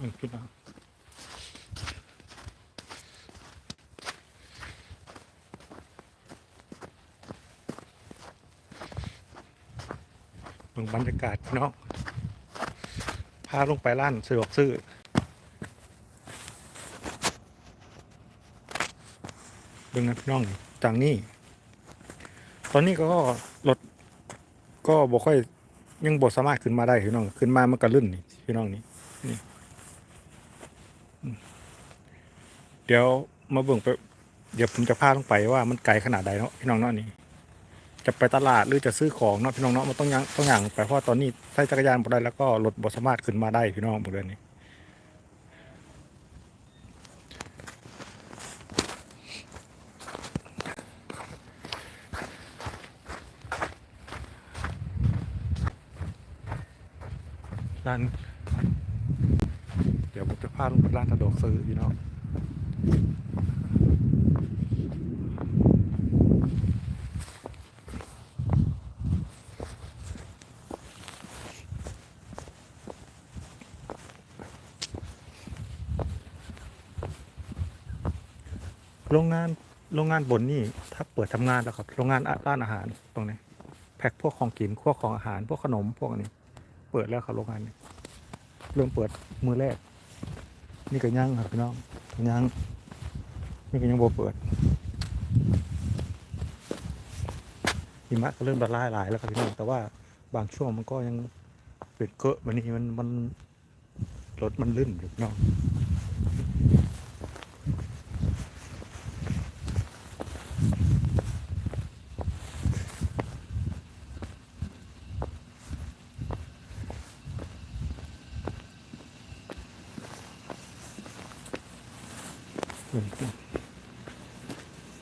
อืมพี่น้องเบิ่งบรรยากาศพี่น้องพาลงไปร้านสะดวกซื้อเบิ่งนะพี่น้องจากนี้ตอนนี้ก็รถก็บ่ค่อยยังบ่สามารถขึ้นมาได้พี่น้อง ขึ้นมามันก็ลื่นนี่พี่น้องนี่นี่อืม เดี๋ยวมาเบิ่งไป เดี๋ยวผมจะพาลงไปว่ามันไกลขนาดใดเนาะพี่น้องเนาะนี่จะไปตลาดหรือจะซื้อของเนาะพี่น้องเนาะมันต้องยังต้องอย่างไปเพราะตอนนี้ใช้จักรยานบ่ได้แล้วก็รถบ่สามารถขึ้นมาได้พี่น้องหมดเลยนี่ร้านเดี๋ยวผมจะพาลงไปร้านสะดวกซื้อพี่น้อง โรงงานโรงงานบนนี่ถ้าเปิดทำงานแล้วครับโรงงานร้านอาหารตรงนี้แพ็คพวกของกินพวกของอาหาร พวกขนมพวกนี้ เปิดแล้วครับโรงงานนี้เริ่มเปิดมือแรก นี่ก็ยังครับพี่น้องยัง นี่ก็ยังบ่เปิดหิมะก็เริ่มละลายหลายแล้วครับพี่น้องแต่ว่าบางช่วงมันก็ยังเปิดเกอะวันนี้มันมันรถมันลื่นอยู่พี่น้อง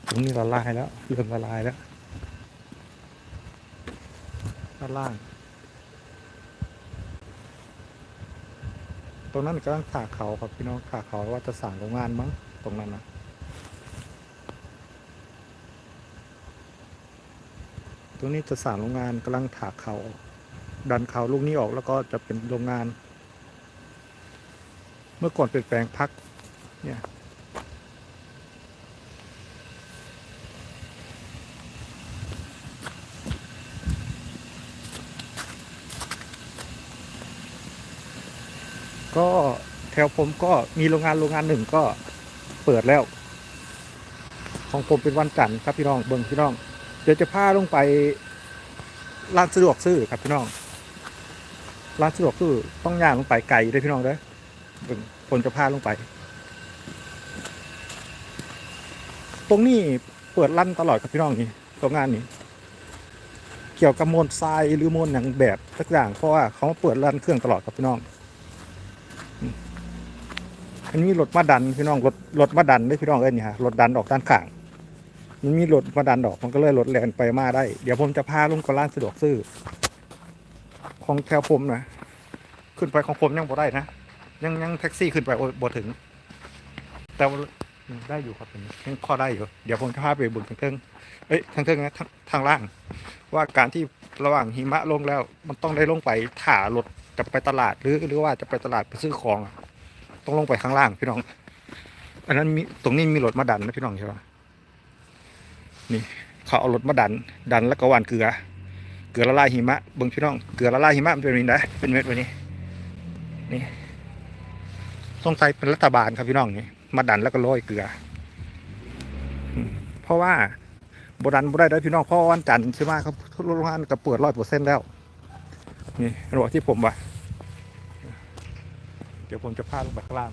ตรงนี้ ละลายแล้วเริ่มละลายแล้วด้านล่าง ตรงนั้นก็ต้องขาเขาครับพี่น้องขาเขาว่าจะสั่งโรงงานมั้งตรงนั้นนะตรงนี้จะสั่งโรงงานกำลังถากเขาดันเขาลูกนี้ออกแล้วก็จะเป็นโรงงาน เมื่อก่อนเป็นแปลงพักเนี่ย ก็แถวผมก็มีโรงงานโรงงานหนึ่งก็เปิดแล้ว ของผมเป็นวันจันทร์ครับพี่น้องเบิ่งพี่น้อง เดี๋ยวจะพาลงไปร้านสะดวกซื้อครับพี่น้องร้านสะดวกซื้อต้องย่างลงไปไกลด้วยพี่น้องเด้อเบิ่งผมจะพาลงไป ตรงนี้เปิดลั่นตลอดครับพี่น้องนี่โรงงานนี้เกี่ยวกับมวลทรายหรือมวลอย่างแบบสักอย่างเพราะว่าเขาเปิดลั่นเครื่องตลอดครับพี่น้อง มันมีรถมาดันพี่น้องรถรถมาดันได้พี่น้องเอ้ยนี่ฮะรถดันออกด้านข้าง มันมีรถมาดันออกมันก็เลยรถแลนไปมาได้ เดี๋ยวผมจะพาลุงกร้านสะดวกซื้อของแถวผมนะขึ้นไปของผมยังบ่ได้นะยังยังแท็กซี่ขึ้นไปบ่ถึง แต่ได้อยู่ครับผมยังพอได้อยู่ เดี๋ยวผมจะพาไปบึงทางเทิงเอ้ยทางเทิงนะทางทางล่าง ว่าการที่ระหว่างหิมะลงแล้ว มันต้องได้ลงไปถ่ารถจะไปตลาดหรือหรือว่าจะไปตลาดไปซื้อของ ต้องลงไปข้างล่างพี่น้อง อันนั้นมีตรงนี้มีรถมาดันนะพี่น้องใช่ปะนี่ เขาเอารถมาดัน ดันแล้วก็หวานเกลือ เกลือละลายหิมะเบิ่งพี่น้อง เกลือละลายหิมะมันเป็นแบบนี้นะเป็นเม็ดแบบนี้ นี่สงสัยเป็นรัฐบาลครับพี่น้องนี่ มาดันแล้วก็โรยเกลือ เพราะว่าบดันบ่ได้ได้อพี่น้องเพราะว่าวันจันทร์ใช่ไหมครับโรงงานก็เปิดร้อยเปอร์เซ็นต์แล้ว นี่รถที่ผมว่า เดี๋ยวผมจะพาลงไปข้างล่าง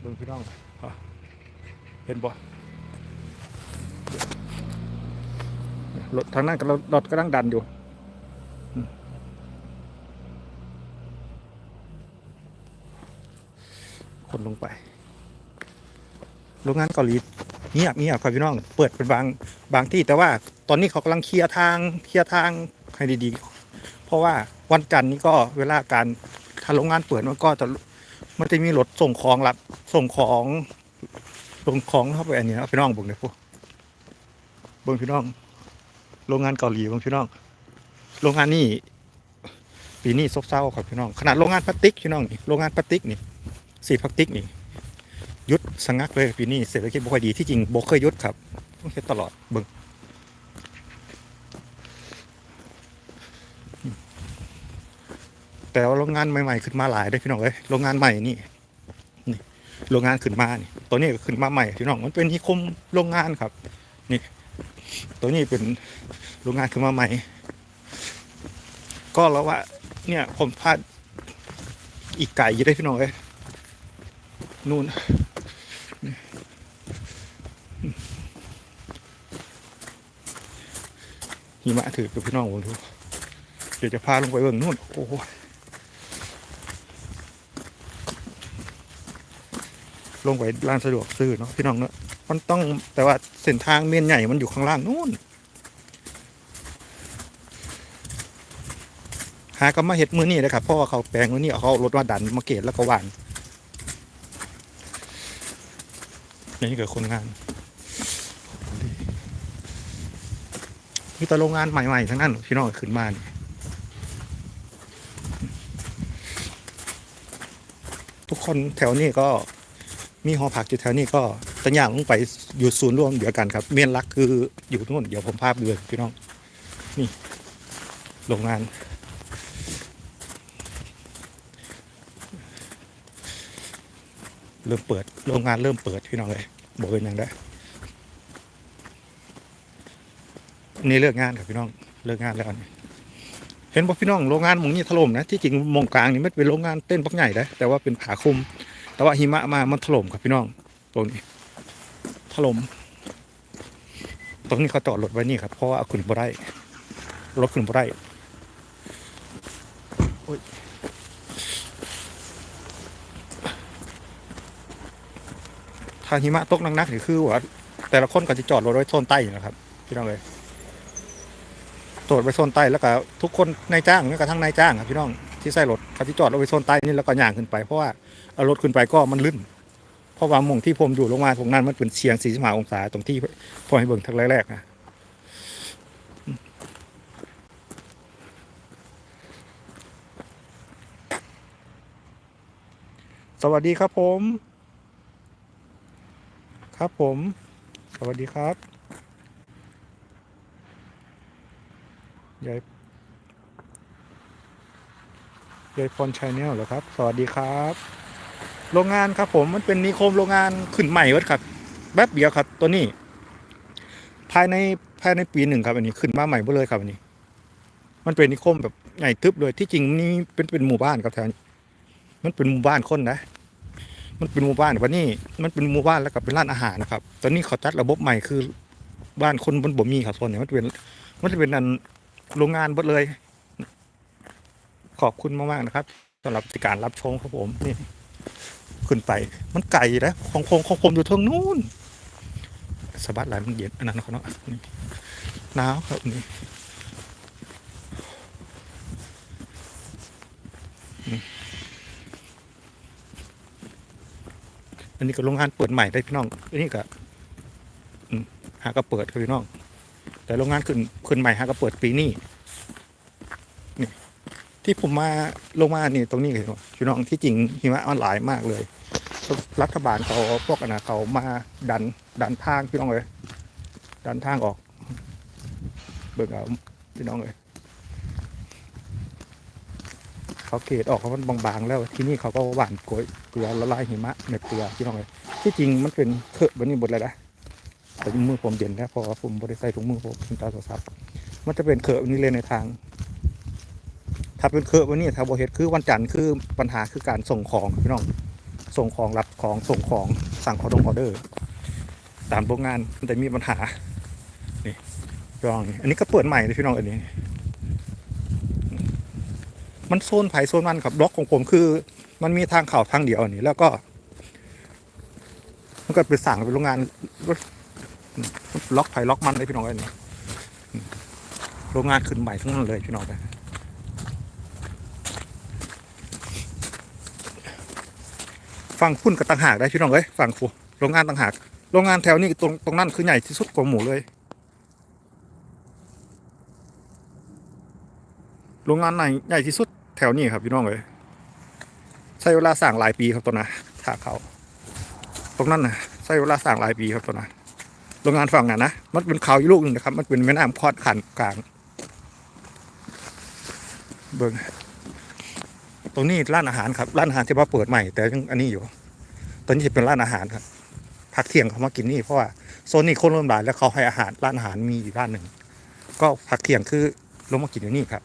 เบิ่งพี่น้องอเห็นบ่รถทางนั้นก็รถรถก็ดังดันอยู่คนลงไป โรงงานเกาหลีเงียบเงียบครับพี่น้อง เปิดเป็นบางบางที่แต่ว่าตอนนี้เขากำลังเคลียร์ทางเคลียร์ทางให้ดีๆ เพราะว่าวันจันทร์นี้ก็เวลาการ ถ้าโรงงานเปิดมันก็จะมันจะมีรถส่งของรับส่งของส่งของเข้าไปอันนี้นะพี่น้องบอกเลยพวกบิ่งพี่น้อง โรงงานเกาหลีบิ่งพี่น้อง โรงงานนี่ปีนี้ซบเซาครับพี่น้อง ขนาดโรงงานพลาสติกพี่น้องนี่โรงงานพลาสติกนี่สีพลาสติกนี่ยุดสะงักเลยปีนี้เศรษฐกิจบ่ค่อยดีที่จริงบ่เคยยุดครับต้องเฮ็ดตลอดเบิ่ง แต่ว่าโรงงานใหม่ๆขึ้นมาหลายได้พี่น้องเอ้ยโรงงานใหม่นี่นี่โรงงานขึ้นมานี่ตัวนี้ก็ขึ้นมาใหม่พี่น้องมันเป็นนิคมโรงงานครับ นี่ ตัวนี้เป็นโรงงานขึ้นมาใหม่ ก็แล้วว่า เนี่ยผมพลาดอีกไก่ยี่ได้พี่น้องเอ้ยนู่นหิมะถือกับพี่น้องผมดูเดี๋ยวจะพาลงไปเบิ่งนู่นโอ้โห ลงไปร้านสะดวกซื้อเนาะพี่น้องเนาะมันต้องแต่ว่าเส้นทางเมียนใหญ่มันอยู่ข้างล่างนู่นหาก็มาเห็ดมือนี่นะครับเพราะว่าเขาแปลงมือนี่เขาเอารถมาดันมาเกตแล้วก็หวานนี่เกิดคนงานมีแต่โรงงานใหม่ๆทั้งนั้นพี่น้องขึ้นมานี่ทุกคนแถวนี้ก็ มีหอพักอยู่แถวนี้ก็จะย่างลงไปอยู่ศูนย์รวมเดียวกันครับ เมียนรักคืออยู่นู่นเดี๋ยวผมพาไปเลยพี่น้อง นี่โรงงานเริ่มเปิดโรงงานเริ่มเปิดพี่น้องเลยบอกเป็นอย่างได้นี่เลิกงานครับพี่น้องเลิกงานแล้วนี่เห็นบอกพี่น้องโรงงานมองนี่ถล่มนะที่จริงมองกลางนี่ไม่เป็นโรงงานเต้นปักใหญ่นะแต่ว่าเป็นผาคุม แต่ว่าหิมะมามันถล่มครับพี่น้องตรงนี้ถล่มตรงนี้เขาจอดรถไว้นี่ครับเพราะว่าเอาขึ้นบ่ได้รถขึ้นบ่ได้โอ้ยทางหิมะตกหนักๆนี่คือว่าแต่ละคนก็จะจอดรถไว้โซนใต้อยู่นะครับพี่น้องเลยจอดไว้โซนใต้แล้วก็ทุกคนนายจ้างนี่ก็ทั้งนายจ้างครับพี่น้อง ที่ใส่รถเขาที่จอดเอาไว้โซนใต้นี่แล้วก็ย่างขึ้นไปเพราะว่าเอารถขึ้นไปก็มันลื่นเพราะว่ามองที่ผมอยู่ลงมาตรงนั้นมันเป็นเชียง45องศาตรงที่พอให้เบิ่งทักแรกๆนะสวัสดีครับผม ครับผม สวัสดีครับยาย ยายพรชาแนลเหรอครับ สวัสดีครับ โรงงานครับผมมันเป็นนิคมโรงงานขึ้นใหม่เวัดครับแป๊บเดียวครับ ตัวนี้ ภายในภายในปีหนึ่งครับ อันนี้ขึ้นมาใหม่หมดเลยครับอันนี้ มันเป็นนิคมแบบใหญ่ทึบเลยที่จริงนี่เป็นเป็นหมู่บ้านครับแถวนี้มันเป็นหมู่บ้านคนนะ มันเป็นหมู่บ้านวันนี้ มันเป็นหมู่บ้านแล้วก็เป็นร้านอาหารนะครับ ตอนนี้เขาจัดระบบใหม่คือบ้านคนบนบ่มีครับส่วนนี้มันเป็นมันจะเป็นอันโรงงานหมดเลย ขอบคุณมากๆนะครับสำหรับการรับชมครับผมนี่ขึ้นไปมันไก่นะของผมของผมอยู่ทางนู้นสบัดไหลมันเย็นอันนั้นเขาเนาะนี่หนาวครับนี่อันนี้ก็โรงงานเปิดใหม่ได้พี่น้อง อันนี้ก็อืมหาก็เปิดครับพี่น้อง แต่โรงงานขึ้นขึ้นใหม่หาก็เปิดปีนี้ ที่ผมมาลงมาเนี่ยตรงนี้เลยพี่น้องที่จริงหิมะมันหลายมากเลย รัฐบาลเขาพวกอนนะเขามาดันดันทางพี่น้องเลยดันทางออก เบิกเอาพี่น้องเลยเขาเกตออกเขามันบางๆ แล้วที่นี่เขาก็หว่านกลวยเกลือละลายหิมะเม็ดเกลือพี่น้องเลยที่จริงมันเป็นเคอะแบบนี้หมดเลยนะแต่มือผมเย็นแล้วพราะว่าผมบริใส่ถุงมือผมเป็นตาโทรศัพท์มันจะเป็นเคอะแบบนี้เลยในทาง ถ้าเป็นเคอวันนี้ถ้าบเฮ็ดคือวันจันทร์คือปัญหาคือการส่งของพี่น้องส่งของรับของส่งของสั่งขอดงออเดอร์ตามโรงงานมันจะมีปัญหานี่ลองอันนี้ก็เปิดใหม่เลยพี่น้องอันนี้ มันโซนไผ่โซนมันครับล็อกของผมคือ มันมีทางเข่าทางเดียวอันนี้แล้วก็ มันก็ไปสั่งเป็นโรงงานล็อกไผ่ล็อกมันเลยพี่น้องอันนี้โรงงานขึ้นใหม่ทั้งนั้นเลยพี่น้องนะ ฝั่งพุ่นกับต่างหากได้พี่น้องเอ้ยฝั่งฟูโรงงานต่างหากโรงงานแถวนี้ตรงตรงนั้นคือใหญ่ที่สุดกว่าหมู่เลยโรงงานไหนใหญ่ที่สุดแถวนี้ครับพี่น้องเลยใช้เวลาสร้างหลายปีครับตัวนะถ้าเขาตรงนั้นนะใช้เวลาสร้างหลายปีครับตัวนะโรงงานฝั่งนั้นนะมันเป็นเขาอยู่ลูกหนึ่งนะครับ มันเป็นแม่น้ำคอดขันกลางเบิ่ง ตรงนี้ร้านอาหารครับร้านอาหารที่ว่าเปิดใหม่ แต่ยังอันนี้อยู่ ตอนนี้จะเป็นร้านอาหารครับพักเที่ยงเขามากินนี่เพราะว่าโซนนี้คนเริ่มหลายแล้วเขาให้อาหารร้านอาหารมีอยู่ร้านหนึ่งก็พักเที่ยงคือลงมากินอยู่นี่ครับ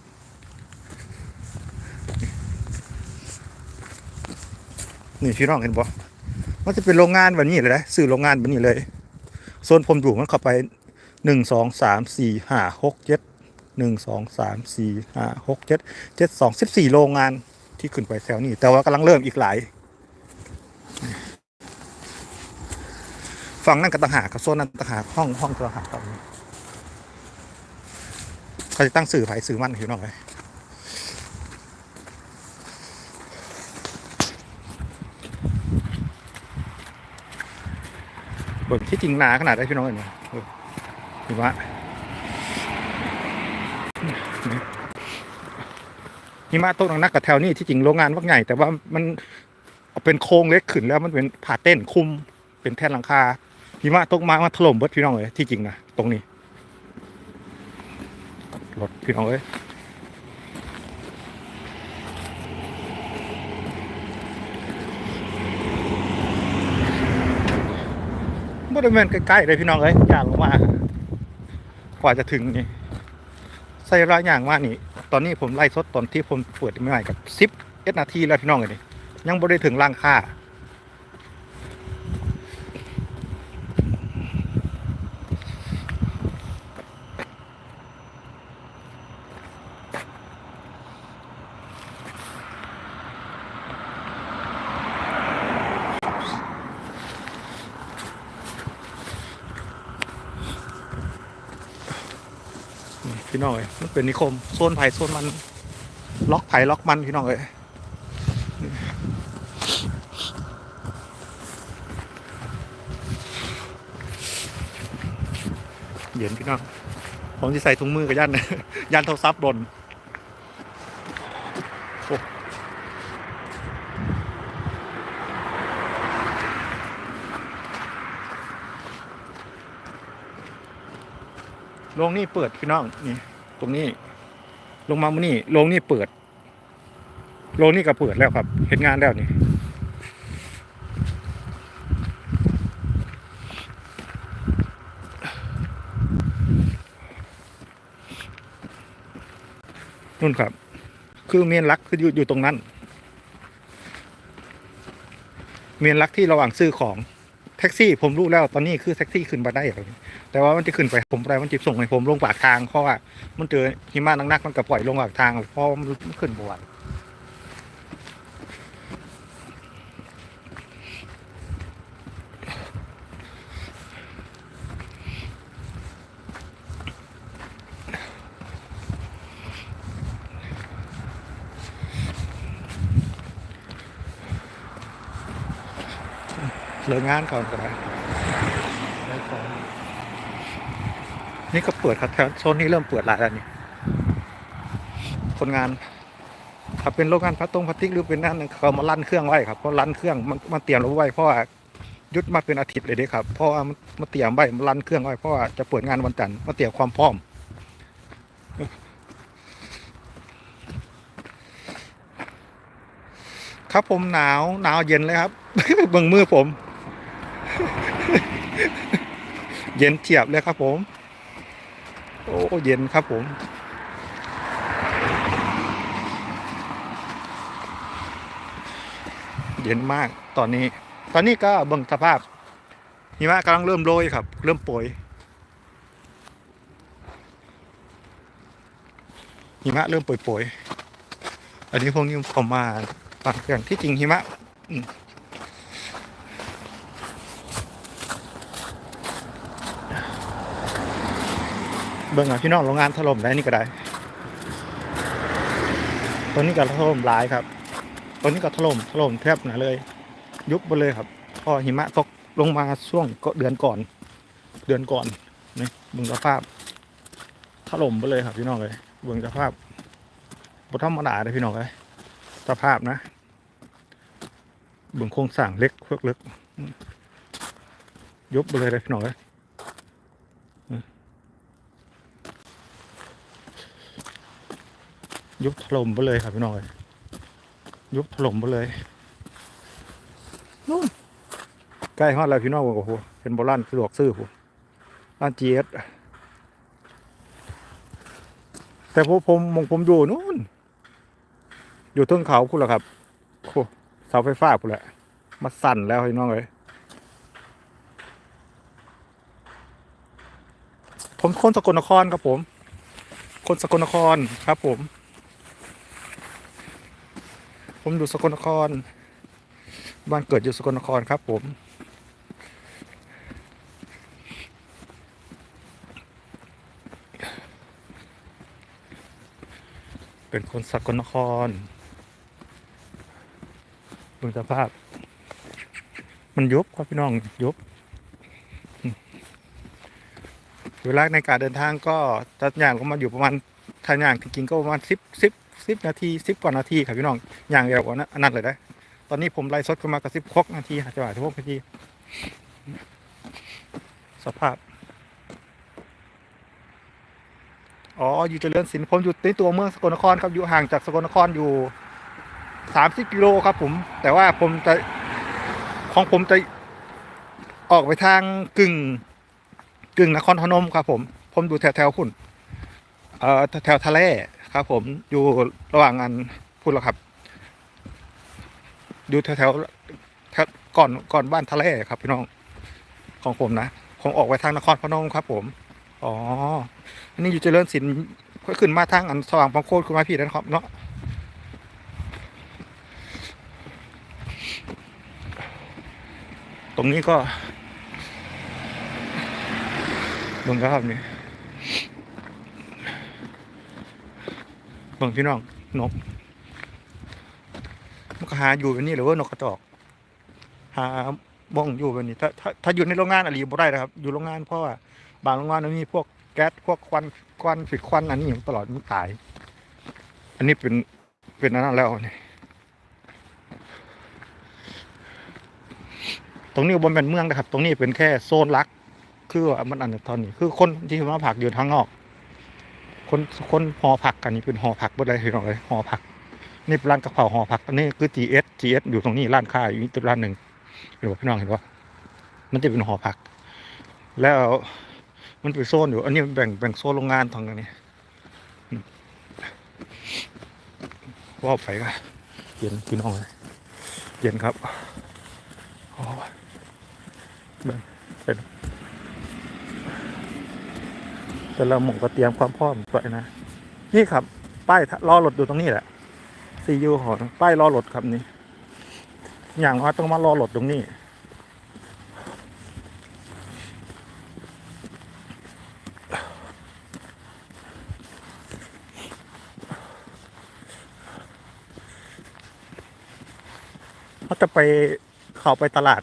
นี่พี่น้องเห็นบ่มันจะเป็นโรงงานแบบนี้เลยนะสื่อโรงงานแบบนี้เลยโซนผมอยู่มันเข้าไปหนึ่งสองสามสี่ห้าหกเจ็ดหนึ่งสองสามสี่ห้าหกเจ็ดเจ็ดสองสิบสี่โรงงาน ที่ขึ้นไปแถวนี้ แต่ว่ากำลังเริ่มอีกหลาย ฝั่งนั่นก็ต่างหากกับโซนนั้นต่างหากห้องห้องต่างหากตรงนี้เขาจะตั้งสื่อไผ่สื่อมั่นคือน้องเลยบิกที่จริงหนาขนาดได้พี่น้องเห็นไหมห็นว่ หิมะตกหนักๆกับแถวนี้ที่จริงโรงงานวักใหญ่แต่ว่ามันเป็นโครงเล็กขึ้นแล้วมันเป็นผ่าเต้นคุมเป็นแท่นหลังคาหิมะตกมามาถล่มเบิดพี่น้องเลยที่จริงนะตรงนี้รถพี่น้องเลยบริเวณใกล้ๆเลยพี่น้องเลยอย่างลงมากว่าจะถึงนี่ใส่ระยอย่างว่านี่ ตอนนี้ผมไล่สดตอนที่ผมเปิดไม่กับสิบเอ็ดนาทีแล้วพี่น้องเลยนี่ยังบ่ได้ถึงร่างค่า นี่พี่น้อง เป็นนิคมโซนไผ่โซนมัน ล็อกไผ่ล็อกมันพี่น้องเอ้ยเย็นพี่น้องผมจะใส่ถุงมือกับยันยันโทรศัพท์บนโอ้โรงนี่เปิดพี่น้องนี่ ตรงนี้ ลงมามื่นี่โรงนี่เปิดโรงนี่ก็เปิดแล้วครับเห็นงานแล้วนี่นู่นครับ คือเมียนรักคืออยู่อยู่ตรงนั้น เมียนรักที่ระหว่างซื้อของ ท็กซี่ผมรู้แล้วตอนนี้คือแท็กซี่ขึ้นมาได้แล้แต่ว่ามันจะขึ้นไปผมไปมันจะส่งให้ผมลงปากทางเพราะว่ามันเจอหิมะนักๆมันก็ปล่อยลงปากทางเพราะมันขึ้นบวช ลิกงานก่อนก็ได้นี่ก็เปิดครับแถวโซนนี้เริ่มเปิดหลายแล้วนี่คนงาน ถ้าเป็นโรงงานพลาสตงพลาสติกหรือเป็นนั่นเขามาลั่นเครื่องไว้ครับเพราะลั่นเครื่องมันมันเตรียมไว้เพราะว่ายุดมาเป็นอาทิตย์เลยเด้ครับเพราะว่ามันมาเตรียมไว้มันลั่นเครื่องไว้เพราะว่าจะเปิดงานวันจันทร์มาเตรียมความพร้อมครับผมหนาวหนาวเย็นเลยครับเบิ่งมือผม เย็นเฉียบเลยครับผม โอ้เย็นครับผม เย็นมากตอนนี้ ตอนนี้ก็เบิ่งสภาพหิมะกำลังเริ่มโรยครับ เริ่มโปรยหิมะเริ่มโปรยๆอันนี้พวกนี้ผมมาปากอย่างที่จริงหิมะ เบิ่งอะพี่น้องโรงงานถล่มได้นี่ก็ได้ตัวนี้ก็ถล่มหลายครับตัวนี้ก็ถล่มถล่มแทบหนาเลย ยุบไปเลยครับพอหิมะตกลงมาช่วงก็เดือนก่อน เดือนก่อนนี่เบิ่งสภาพถล่มไปเลยครับพี่น้องเลยเบิ่งสภาพบธรรมดาเลยพี่น้องเลยสภาพนะเบึงโครงสร้างเล็กเพิกเล็กยุบไปเลยเลยพี่น้องเอ้ย ยุบถล่มไปเลยครับพี่น้องเอ้ยยุบถล่มไปเลยนู่นใกล้ฮอดแล้วพี่น้องโอ้โหเป็นโบราณสะดวกซื้อผมร้านจีเอสแต่ผมผมมองผมอยู่นู่น อยู่เทิงเขาพูดแล้วครับโอ้เสาไฟฟ้าพูดแหละมาสั่นแล้วพี่น้องเอ้ยผมคนสกลนครครับผม คนสกลนครครับผม ผมอยู่สกลนคร บ้านเกิดอยู่สกลนครครับผม เป็นคนสกลนครดูสภาพ มันยุบครับพี่น้องยุบเวลาในการเดินทางก็จะย่างก็มาอยู่ประมาณทางย่างจริงๆก็ประมาณสิบสิบ สิบนาทีสิบกว่านาทีครับพี่น้องอย่างเร็วกว่านั้นอันนั้นเลยนะตอนนี้ผมไล่สดกันมากับสิบหกนาทีจะว่าสิบหกนาทีสภาพ อ๋อ อยู่เจริญศิลผมอยู่ในตัวเมืองสกลนครครับ อยู่ห่างจากสกลนครอยู่สามสิบกิโลครับผม แต่ว่าผมจะของผมจะออกไปทางกึ่ง กึ่งนครพนมครับผม ผมอยู่แถวแถวๆพุ่นเอ่อแถวทะเล ครับผมอยู่ระหว่างอันพุ่นแล้วครับ อยู่แถวแถวแถวก่อนก่อนบ้านทะเลครับ พี่น้องของผมนะผมออกไปทางนครพนมครับ ผม อ๋อ อันนี้อยู่เจริญศิลป์ก็ขึ้นมาทางอันสว่างบางโคตรขึ้นมาพี่นะครับเนาะตรงนี้ก็เบิ่งครับนี่เบิ่งพี่น้องนกมันก็หาอยู่แบบนี้หรือว่านกกระจอก หาบ้องอยู่แบบนี้ ถ้าถ้าถ้าอยู่ในโรงงานอะไรบ่ได้นะครับ อยู่โรงงานเพราะว่าบางโรงงานมันมีพวกแก๊สพวกควันควันผิดควันอันนี้อยู่ตลอดมันตาย อันนี้เป็นเป็นอันนั้นแล้วนี่ตรงนี้บนเป็นเมืองนะครับ ตรงนี้เป็นแค่โซนลัก คือว่ามันอันนี้ตอนนี้ คือคนที่มาผักอยู่ทางนอก คนคนหอผักกันนี่เป็นหอผักบนอะไรเห็นหรเลยหอผัก นี่เป็นร้านกระเพราหอผักอันนี้คือ GS GS อยู่ตรงนี้ร้านค้าอยู่นี่ตัวร้านหนึ่งเห็นป่ะพี่น้องเห็นป่ะมันจะเป็นหอผัก แล้วมันเป็นโซนอยู่ อันนี้แบ่งแบ่งโซนโรงงานทางนี้ว่าไปก็เย็นพี่น้องเลยเย็นครับอ้ยเบิ่งเป็น แต่ละหมู่ก็เตรียมความพร้อมไปนะ นี่ครับ ป้ายรอรถอยู่ตรงนี้แหละซียูของป้ายรอรถครับนี่ อย่างว่าต้องมารอรถตรงนี้ เขาจะไปเข้าไปตลาด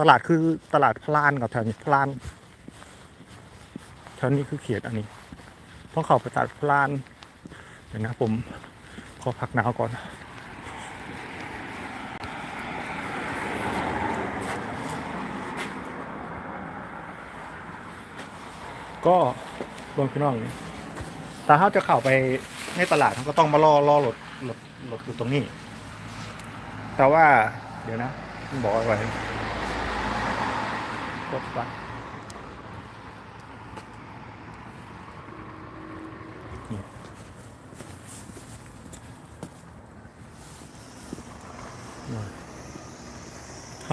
ตลาดคือตลาดพลานกับแถวนี้พลาน แถวนี้คือเขียดอันนี้ต้องเข้าไปตลาดพลานเดี๋ยวนะผมขอพักหนาวก่อนก็รวมพี่น้องแต่ถ้าจะเข้าไปในตลาดเขาก็ต้องมารอรอรถรถรถอยู่ตรงนี้ แต่ว่าเดี๋ยวนะ บอกอะไรกดวัด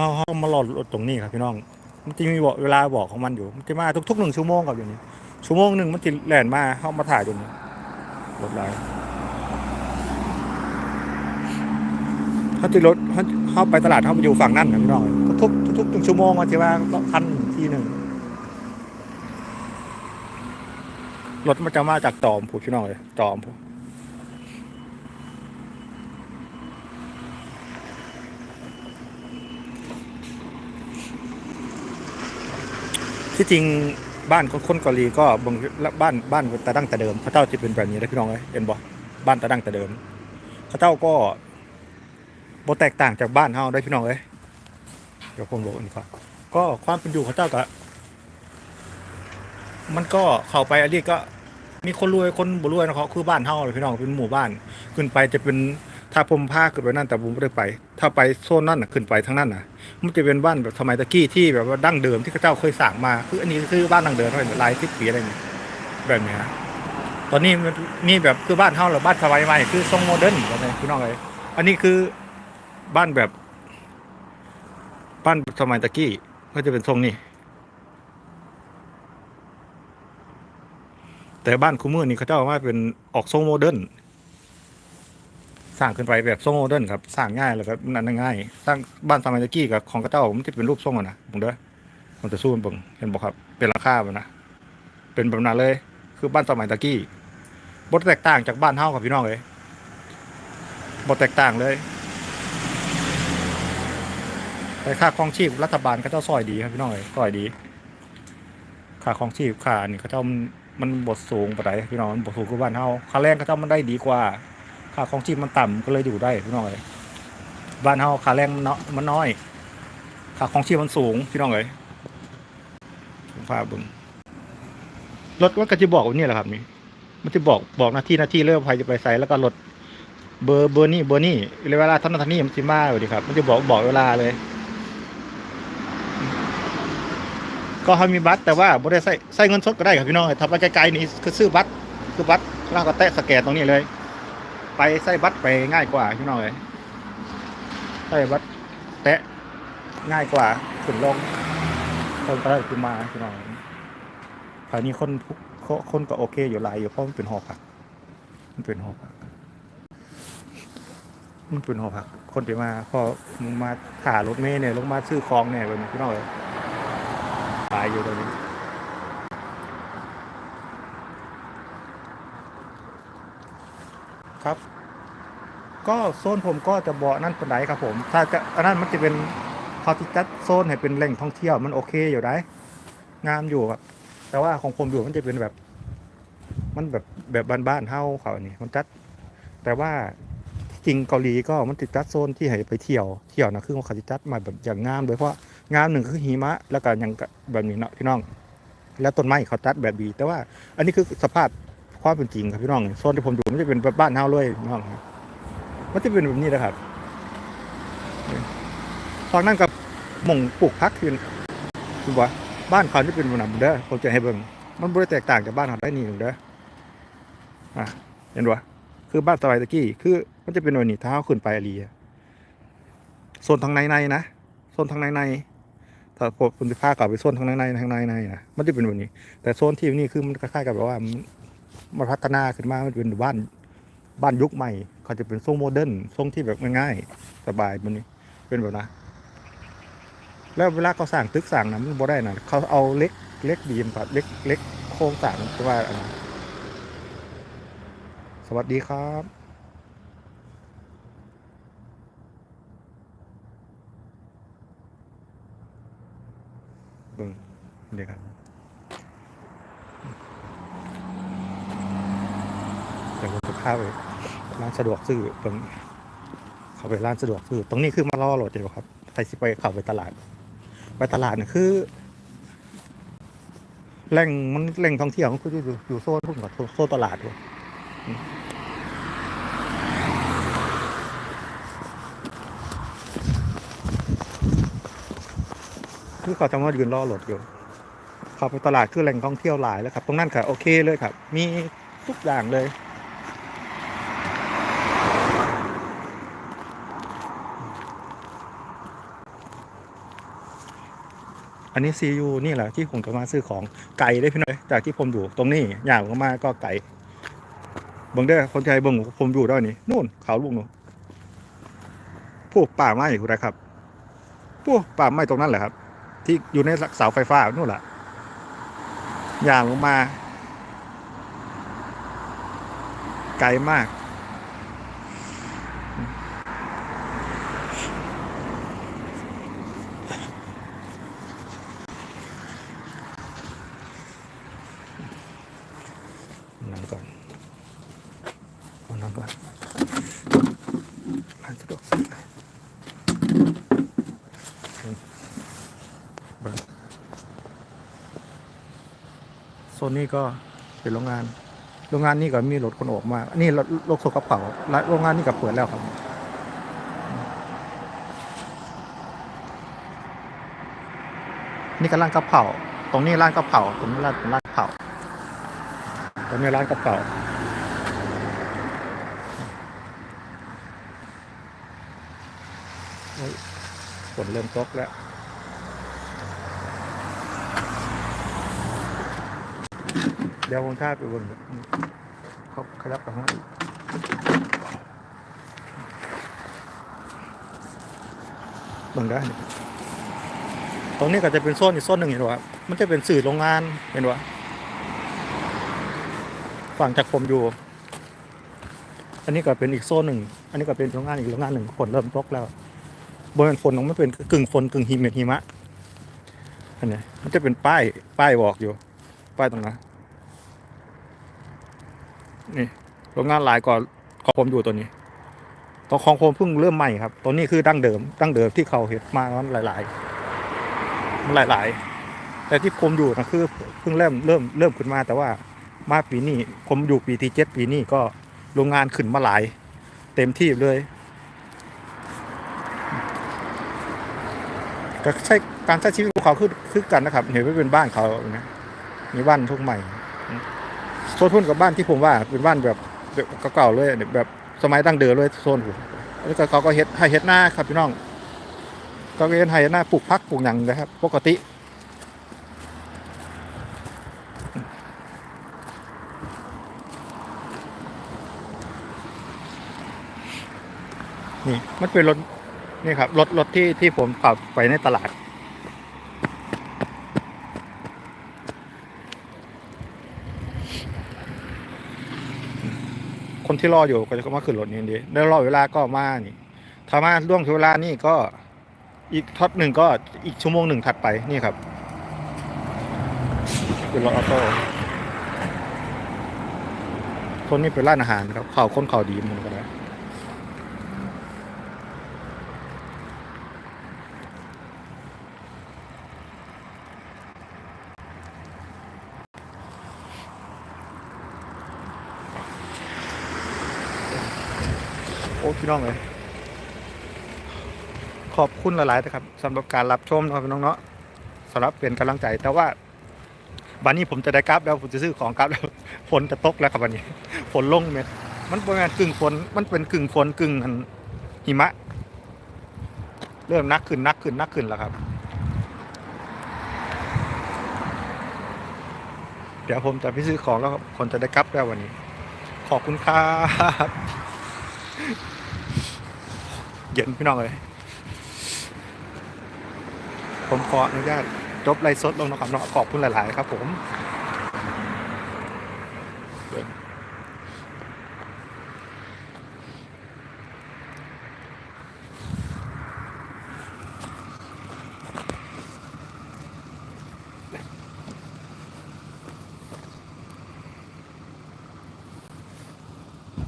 เขาเขามารอรถตรงนี้ครับพี่น้อง มันจะมีบอกเวลาบอกของมันอยู่ มันจะมาทุกๆหนึ่งชั่วโมงกับอยู่นี่ชั่วโมงหนึ่งมันจะแล่นมาเข้ามาถ่ายตรงนี้รถไลน์เขาจะรถเขาเข้าไปตลาดเขาไปอยู่ฝั่งนั่นครับพี่น้อง ทุกๆทุกๆหนึ่งชั่วโมงมันจะมาพันทีหนึ่งรถมันจะมาจากจอมผูพี่น้องเลยจอมผู ที่จริงบ้านคนคนเกาหลีก็บางบ้านบ้านแต่ดั้งแต่เดิมเขาเจ้าจะเป็นแบบนี้นะพี่น้องเลยเห็นบ่บ้านแต่ดั้งแต่เดิมเขาเจ้าก็บ่แตกต่างจากบ้านเฮาได้พี่น้องเอ้ยเดี๋ยวผมบอกอันนี้ก่อนก็ความเป็นอยู่ของเจ้าก็มันก็เข้าไปอันนี้ก็มีคนรวยคนบ่รวยนะครับคือบ้านเฮาเลยพี่น้องเป็นหมู่บ้าน ขึ้นไปจะเป็น ถ้าผมพาขึ้นไปนั่นแต่ผมไม่ได้ไป ถ้าไปโซนนั่นน่ะขึ้นไปทางนั้นน่ะ มันจะเป็นบ้านแบบสมัยตะกี้ที่แบบว่าดั้งเดิมที่พระเจ้าเคยสร้างมา คืออันนี้คือบ้านดั้งเดิมเท่าไหร่ลายสิบปีอะไรนี่แบบนี้ยตอนนี้นมีแบบคือบ้านเฮาหรือบ้านสมัยใหม่คือทรงโมเดิร์นแบบนี้พี่น้องเลยอันนี้คือบ้านแบบ บ้านสมัยตะกี้ก็จะเป็นทรงนี้แต่บ้านคูเมอร์นี่เขาเจ้าว่าเป็นออกทรงโมเดิร์น ร้างขึ้นไปแบบทรงโมเดิร์นครับสร้างง่ายแล้วก็นั่นง่ายสร้างบ้านสมัยตะกี้กับของเขาเจ้ามันจะเป็นรูปทรงอะนะผมเด้อผมจะสู้มันเบิ่งเห็นบอกครับ เป็นราคาแบนะเป็นแบบนั้นเลย คือบ้านสมัยตะกี้บแตกต่างจากบ้านเฮากับพี่น้องเลยบแตกต่างเลยแต่ค่าครองชีพรัฐบาลเขาเจ้าซอยดีครับพี่น้องเลยซอยดีค่าครองชีพค่านี่เขาเจ้ามันมันบทสูงปานใดพี่น้องมันบทสูงกว่าบ้านเฮาค่าแรงเขาเจ้ามันได้ดีกว่า ค่าของชีพมันต่ำก็เลยอยู่ได้พี่น้องเอ้ยบ้านเฮาค่าแรงมันมันน้อยค่าของชีพมันสูงพี่น้องเอ้ยผมพาบิ่งรถมันก็จะบอกว่านี่แหละครับนี่มันจะบอกบอกหน้าที่หน้าที่เริ่มใครจะไปใส่แล้วก็รถเบอร์เบอร์นี่เบอร์นี่เวลาท่านท่านนี่มันจะมาอยู่ดีครับ มันจะบอกบอกเวลาเลย ก็เขามีบัตรแต่ว่าบ่ได้ใส่ใส่เงินสดก็ได้ครับพี่น้องถ้าไปไกลๆนี่คือซื้อบัตรคือบัตรแล้วก็แตะสแกนตรงนี้เลย ไปใส่บัตรไปง่ายกว่าพี่น้องเลยใส่บัตรแตะง่ายกว่าขึ้นลงคนได้ขึ้นมาพี่น้องคราวนี้คนคนคนก็โอเคอยู่ลายอยู่เพราะมันเป็นหอพัก มันเป็นหอพักมันเป็นหอพัก คนที่มาพอมึงมาถ่ารถเมล์เนี่ยลงมาซื้อของเนี่ยแบบนี้พี่น้องเลยตายอยู่ตรงนี้ ครับ ก็โซนผมก็จะบอกนั่นป็นไหนครับผม ถ้าจะอันนั้นมันจะเป็นเขาที่จัดโซนให้เป็นแหล่งท่องเที่ยวมันโอเคอยู่ได้งามอยู่ครับแต่ว่าของผมอยู่มันจะเป็นแบบ มันแบบแบบบ้านๆเท่าเขานี่มันจัด แต่ว่าจริงเกาหลีก็มันติดจัดโซนที่ให้ไปเที่ยวเที่ยวนะคือเขาจะจัดมาแบบอย่างงามโดยเฉพาะงามหนึ่งคือหิมะ แล้วก็ยังแบบนี้เนาะพี่น้อง แล้วต้นไม้เขาตัดแบบดีแต่ว่า อันนี้คือสภาพความเป็นจริงครับพี่น้องโซนที่ผมอยู่มันจะเป็นแบบบ้านเฮาเลยพี่น้องครับ มันจะเป็นแบบนี้นะครับตอนนั้นกับหม่งปลูกพักคือคือว่าบ้านเขาจะเป็นแบบนั้นเด้อผมจะให้เบิ่งมันบ่ได้แตกต่างจากบ้านเขาได้นี่หนึ่งเด้ออะเห็นบ่คือบ้านสมัยตะกี้คือ มันจะเป็นแบบนี้ถ้าเขาขึ้นไปอารีอะโซนทางในในนะโซนทางในในถ้าผมคุณจะพากลับไปโซนทางในในทางในในนะมันจะเป็นแบบนี้ แต่โซนที่นี่คือมันคล้ายๆกับแบบว่ามันพัฒนาขึ้นมามันเป็นบ้าน บ้านยุคใหม่เขาจะเป็นทรงโมเดิร์นทรงที่แบบง่ายๆสบายมันนี้เป็นแบบนะแล้วเวลาเขาสั่งตึกสั่งนะมันบ่ได้นะเขาเอาเล็กเล็กบีมกับเล็กเล็กโครงสั่งว่าสวัสดีครับเบิ่งเดี๋ยวครับเดี๋ยวผมจะ พาไปร้านสะดวกซื้อตรงเข้าไปร้านสะดวกซื้อตรงนี้คือมาล่อรถเดียวครับใครสิไปเข้าไปตลาด ไปตลาดเนี่ยคือแหล่งมันแหล่งท่องเที่ยวมันคืออยู่อยู่โซนพวกกับโซนตลาดด้วยคือเขาจะมายืนรอรถอยู่เขาไปตลาดคือแหล่งท่องเที่ยวหลายแล้วครับ ตรงนั้นค่ะโอเคเลยครับ มีทุกอย่างเลย อันนี้ซียูนี่แหละที่ผมจะมาซื้อของไก่ได้พี่น้อยจากที่ผมอยู่ตรงนี้ย่างก็มาก็ไก่บิ่งได้อคนไทยบิ่งผมอยู่ด้วยนี่นู่นเขาลูกนู่นพวกป่าไม้อยู่ไรครับพวกป่าไม้ตรงนั้นแหละครับ ที่อยู่ในเสาไฟฟ้านู่นแหละย่างลงมา ไกลมาก นั่งก่อนเอานั่งก่อนร้านสะดวกซื้อ ซนนี้ก็เป็นโรงงาน โรงงานนี้ก็มีรถคนออกมา นี่รถรถส่งกระเป๋าโรงงานนี้ก็เปิดแล้วครับนี่ก็ร้านกระเพราตรงนี้ร้านกระเพราตรงนี้ร้านร้านกระเพราตรงนี้ร้านกระเพราฝนเริ่มตกแล้ว ดี๋ยวผมท่าไปบนเขาขยับไปข้างหน้าอีกบิ่งได้นตรงนี้ก็จะเป็นโซนอีกโซนหนึ่งเห็นว่ามันจะเป็นสื่อโรงงานเห็นว่าฝั่งจากผมอยู่ อันนี้ก็เป็นอีกโซนหนึ่ง อันนี้ก็เป็นโรงงานอีกโรงงานหนึ่งฝนเริ่มตกแล้วบนฝนของมันเป็นกึ่งฝนกึ่งหิมะหิมะอันนี้มันจะเป็นป้ายป้ายบอกอยู่ ป้ายตรงนั้น นี่โรงงานหลายก่อนขอผมอยู่ตัวนี้ตัวของผมเพิ่งเริ่มใหม่ครับ ตัวนี้คือดั้งเดิมดั้งเดิมที่เขาเห็นมามันหลายๆมันหลาย ๆ แต่ที่ผมอยู่นะคือเพิ่งเริ่มเริ่มเริ่มขึ้นมา แต่ว่ามาปีนี้ผมอยู่ปีที่เจ็ดปีนี้ก็โรงงานขึ้นมาหลาย เต็มที่เลยก็ใช่การใช้ชีวิตของเขาคือคือกันนะครับ เห็นว่าเป็นบ้านเขานะมีบ้านทุกใหม่ โซนพุ่นกับบ้านที่ผมว่าเป็นบ้านแบบเก่าๆเลยแบบสมัยตั้งเดิมเลยโซนผมแล้วก็เขาก็เฮ็ดให้เฮ็ดหน้าครับพี่น้องก็เฮ็ดให้หน้าปลูกพักปลูกหยังนะครับ ปกตินี่มันเป็นรถนี่ครับรถรถที่ที่ผมขับไปในตลาด คน ที่รออยู่ก็จะมาขึ้นรถนี้ดีแล้วรอเวลาก็มานี่ถ้ามาล่วงเวลานี่ก็อีกท็อปหนึ่งก็อีกชั่วโมงหนึ่งถัดไปนี่ครับเป็นรถออโต้คนนี้เป็นร้านอาหารครับเขาคนเขาดีมันก็ได้โอ้ พี่น้องเลยขอบคุณหลายๆนะครับสำหรับการรับชมนะครับพี่น้องเนาะสำหรับเป็นกำลังใจแต่ว่าวันนี้ผมจะได้กราฟแล้วผมจะซื้อของกราฟแล้วฝนจะตกแล้วครับวันนี้ฝนลงเม็ดมันเป็นกึ่งฝนมันเป็นกึ่งฝนกึ่งหิมะ เริ่มนักขึ้นนักขึ้นนักขึ้นแล้วครับ เดี๋ยวผมจะไปซื้อของแล้วคนจะได้กลับแล้ววันนี้ ขอบคุณครับ เย็นพี่น้องเลย ผมขออนุญาตจบไลฟ์สดลงนะครับเนาะขอบคุณหลาย ๆ ครับผม